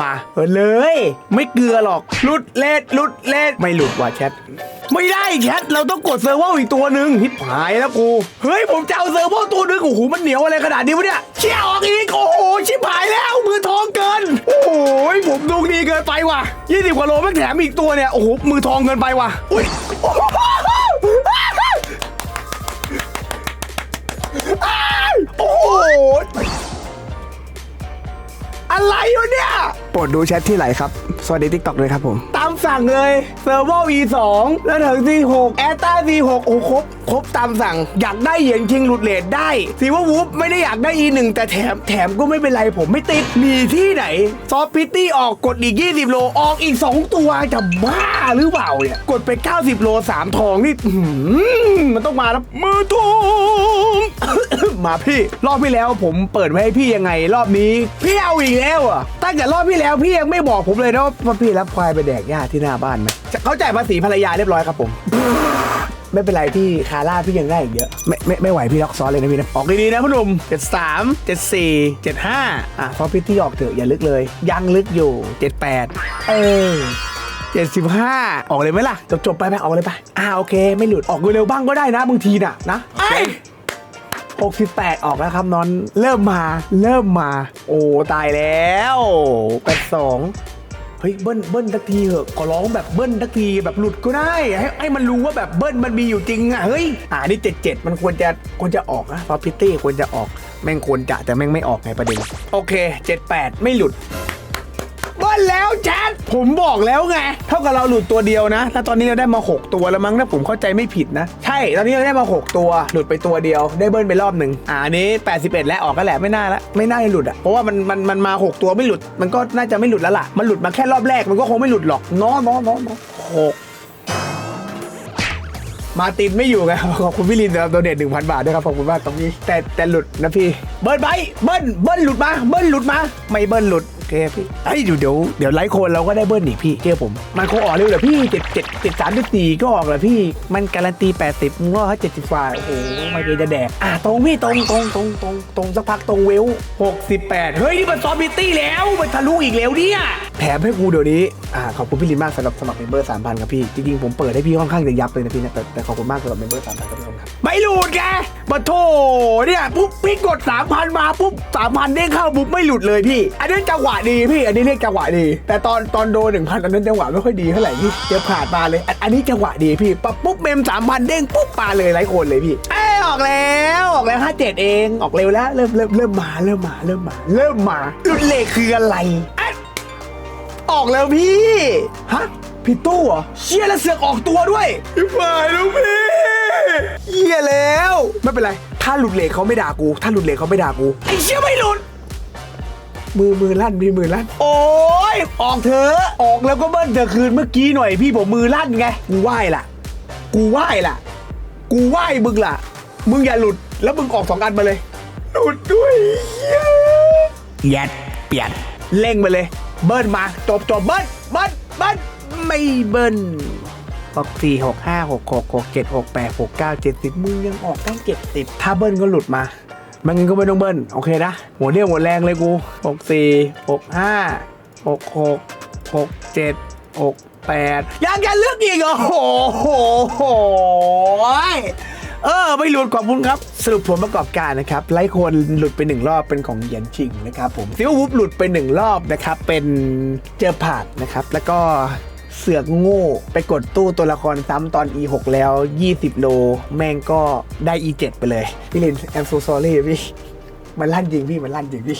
มาเปิดเลย ไม่เกลือหรอกหลุดเลดหลุดเลดไม่หลุดว่ะแชทไม่ได้แชทเราต้องกดเซิร์ฟเวอร์อีกตัวหนึ่งฮิปหายแล้วกูเฮ้ยผมจะเอาเซิร์ฟเวอร์ตัวหนึงโอ้โหมันเหนียวอะไรขนาดนี้วะเนี่ยเชี่ยออกอีกโอ้โหชิบหายแล้วมือทองเกิน โอ้โหผมดวงดีเกินไปว่ะยี่สิบกว่าโลไม่งแถมอีกตัวเนี่ยโอ้โหมือทองเกินไปว่ะอุ้ยโอ้โหอ้ายโอ้โหอะไรวะเนี่ยโป รดดูแชทที่ไหนครับ สวัสดีทิกตอกเลยครับผม ตามสั่งเลยเซิร์ฟเวอร์ V2 แล้วถึง V6 แอตตา V6 โอ้ครบ ครบตามสั่ง อยากได้เหรียญคิงหลุดเลทได้ซีว่าวูฟไม่ได้อยากได้ E1 แต่แถมแถมก็ไม่เป็นไรผมไม่ติด มีที่ไหน ซอฟพิตตี้ออกกดอีก 20 โล ออกอีก 2 ตัวจะบ้าหรือเปล่าเนี่ย กดไป 90 โล 3 ทองนี่มันต้องมาแล้วมือทองมาพี่ รอบที่แล้วผมเปิดไว้ให้พี่ยังไง รอบนี้ พี่เอาอีกแล้วอะตั้งแต่รอบที่แล้วพี่ยังไม่บอกผมเลยนะว่าพี่รับควายไปแดกหญ้าที่หน้าบ้านไหมเขาจ่ายภาษีภรรยาเรียบร้อยครับผม ไม่เป็นไรพี่คาร่าพี่ยังได้อีกเยอะ ไม่ไม่ไม่ไหวพี่ล็อกซ้อนเลยนะพี่นะ ออกดีๆนะพ่อหนุ่ม73 74 75 อะพอพี่ที่ออกเถอะอย่าลึกเลย ยังลึกอยู่ 78 เออ75 ออกเลยไหมล่ะ จบจบๆไปไปออกเลยไปอ่าโอเค ไม่หลุดออกเร็วๆบ้างก็ได้นะบางทีน่ะนะไอ้68 ออกแล้วครับนอน เริ่มมา เริ่มมา โอ้ ตายแล้ว82 เฮ้ยเบิ้ลเบิ้ลทักทีเหอะขอร้องแบบเบิ้ลทักทีแบบหลุดก็ได้ให้ให้มันรู้ว่าแบบเบิ้ลมันมีอยู่จริงอะเฮ้ยอ่านี่เจ็ดเจ็ดมันควรจะควรจะออกนะฟอพิตตี้ควรจะออกแม่งควรจะแต่แม่งไม่ออกไงประเด็นโอเคเจ็ดแปดไม่หลุด แล้วแชทผมบอกแล้วไง เท่ากับเราหลุดตัวเดียวนะถ้าตอนนี้เราได้มา 6 ตัวแล้วมั้งถ้าผมเข้าใจไม่ผิดนะ ใช่ ตอนนี้เราได้มา 6 ตัว หลุดไปตัวเดียว ได้เบิ้ลไปรอบหนึ่งอ่าอันนี้ 81 แล้วออกก็แหละไม่น่าละ ไม่น่าจะหลุดอะ เพราะว่ามันมันมันมา 6 ตัวไม่หลุด มันก็น่าจะไม่หลุดแล้วล่ะ มันหลุดมาแค่รอบแรก มันก็คงไม่หลุดหรอกน้อน้อน้อน้อหกมาตินไม่อยู่ไงขอบคุณพี่ลินสำหรับตัวเด็ดหนึ่งพันบาทด้วยครับขอบคุณมากตรงนี้แต่แต่หลุดนะพี่ เบิ้ลไปเบิ้ลเบิ้ลหลุดมา เบิ้ลหลุดมา ไม่เบิ้ลหลุด เคพี่เฮ้ยเดี๋ยวเดี๋ยวเดี๋ยวไลฟ์โคนเราก็ได้เบิ้ลอีกพี่เชื่อผมมันคงออกเร็วแหละพี่เจ็ดเจ็ดเจ็ดสามเจ็ดสี่ก็ออกแหละพี่มันการันตีแปดสิบมึงว่าเจ็ดสิบกว่าโอ้โหไม่เคยจะแดกอะตรงพี่ตรงตรงตรงตรงตรงสักพักตรงเวลหกสิบแปดเฮ้ยนี่มันซอมบิตี้แล้วมันทะลุอีกแล้วเนี่ยแถมให้กูเดี๋ยวนี้อ่าขอบคุณพี่ลินมากสำหรับสมัครเมมเบอร์สามพันครับพี่จริงๆผมเปิดให้พี่ค่อนข้างจะยับเลยนะพี่นะแต่แต่ขอบคุณมากสำหรับเมมเบอร์สามพันครับพี่ครับ ไม่หลุดแกมาโถเนี่ยปุ๊บพี่กด3,000มาปุ๊บ3,000เด้งเข้าปุ๊บไม่หลุดเลยพี่ อันนี้จังหวะดีพี่อันนี้เรียกจังหวะดี แต่ตอนตอนโดน1,000อันนั้นจังหวะไม่ค่อยดีเท่าไหร่พี่เดี๋ยวผ่านมาเลยอันอันนี้จังหวะดีพี่ปั๊บปุ๊บเมม3,000เด้งปุ๊บมาเลยไร้คนเลยพี่เอ้ยออกแล้วออกแล้ว57เองออกเร็วแล้วเริ่มเริ่มเริ่มมาเริ่มมาเริ่มมา เริ่มมาหลุดเลขคืออะไรอะออกแล้วพี่ฮะพี่ตู้เหรอเชี่ยแล้วเสือกออกตัวด้วยฝ่ายแล้วพี่เหี้ยแล้ว ไม่เป็นไร ถ้าหลุดเหล็กเขาไม่ด่ากู ถ้าหลุดเหล็กเขาไม่ด่ากูไอ้เชี่ยไม่หลุด มือมือลั่นพี่มือลั่น โอ้ยออกเถอะออกแล้วก็เบิ้ลเธอคืนเมื่อกี้หน่อยพี่ผมมือลั่นไงกูไหว้ล่ะ กูไหว้ล่ะ กูไหว้มึงล่ะ มึงอย่าหลุดแล้วมึงออกสองอันมาเลย หลุดด้วยเหี้ยยัดเปลี่ยนเร่งมาเลย เบิ้ลมาจบจบเบิ้ลเบิ้ลเบิ้ลไม่เบิ้ลหกสี่หกห้าหกหกหกเจ็ดหกแปดหกเก้าเจ็ดสิบมึงยังออกตั้งเจ็ดสิบถ้าเบิ้ลก็หลุดมา มันงั้นก็ไม่ต้องเบิ้ลโอเคนะหัวเดียวหัวแรงเลยกูหกสี่หกห้าหกหกหกเจ็ดหกแปดยังจะเลือกอีกเหรอโอ้โหเออไม่หลุดขอบคุณครับ สรุปผลประกอบการนะครับไลค์คนหลุดไปหนึ่งรอบเป็นของเหยียนชิงนะครับผมซิลวูฟหลุดไปหนึ่งรอบนะครับเป็นเจอผาดนะครับแล้วก็ เสือกโง่ไปกดตู้ตัวละครซ้ำตอน E6 แล้ว 20 โล แม่งก็ได้ E7 ไปเลย พี่ลินแอมโซซอรี่พี่ มันลั่นจริงพี่ มันลั่นจริงพี่